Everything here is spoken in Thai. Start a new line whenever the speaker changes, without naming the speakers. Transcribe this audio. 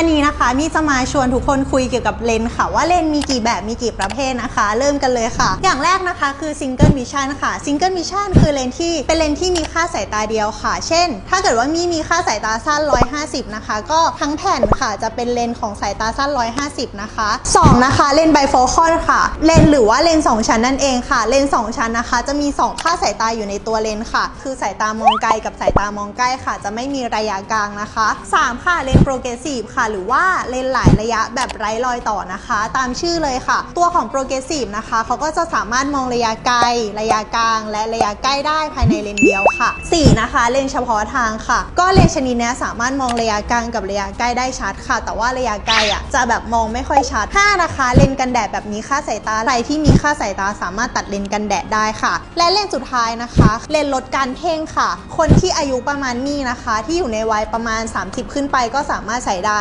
วันนี้นะคะมีจะมาชวนทุกคนคุยเกี่ยวกับเลนส์ค่ะ ว่าเลนส์มีกี่แบบมีกี่ประเภทนะคะ เริ่มกันเลยค่ะ อย่างแรกนะคะคือซิงเกิลวิชั่นค่ะซิงเกิลวิชั่นคือเลนส์ที่เป็นเลนส์ที่มีค่าสายตาเดียวค่ะ เช่น ถ้าเกิดว่ามีมีค่าสายตาสั้น 150 นะคะ ก็ทั้งแผ่นค่ะจะเป็นเลนส์ของสายตาสั้น 150 นะคะสองนะคะเลนส์ไบโฟคอนค่ะ เลนส์หรือว่าเลนส์สองชั้นนั่นเองค่ะ เลนส์สองชั้นนะคะ จะมีสองค่าสายตาอยู่ในตัวเลนส์ค่ะ คือสายตามองไกลกับสายตามองใกล้ค่ะ จะไม่มีระยะกลางนะคะสามค่ะเลนส์โปรเกรสซีฟค่ะหรือว่าเลนหลายระยะแบบไร้รอยต่อนะคะ ตามชื่อเลยค่ะ ตัวของโปรเกรสซีฟนะคะเขาก็จะสามารถมองระยะไกล ระยะกลาง และระยะใกล้ได้ภายในเลนเดียวค่ะสี่นะคะ เลนเฉพาะทางค่ะ ก็เลนชนิดนี้สามารถมองระยะกลางกับระยะใกล้ได้ชัดค่ะ แต่ว่าระยะไกลอะจะแบบมองไม่ค่อยชัดห้านะคะ เลนกันแดดแบบมีค่าสายตาใครที่มีค่าสายตาสามารถตัดเลนกันแดดได้ค่ะ และเลนสุดท้ายนะคะ เลนลดการเพ่งค่ะ คนที่อายุประมาณนี้นะคะ ที่อยู่ในวัยประมาณ 30 ขึ้นไปก็สามารถใส่ได้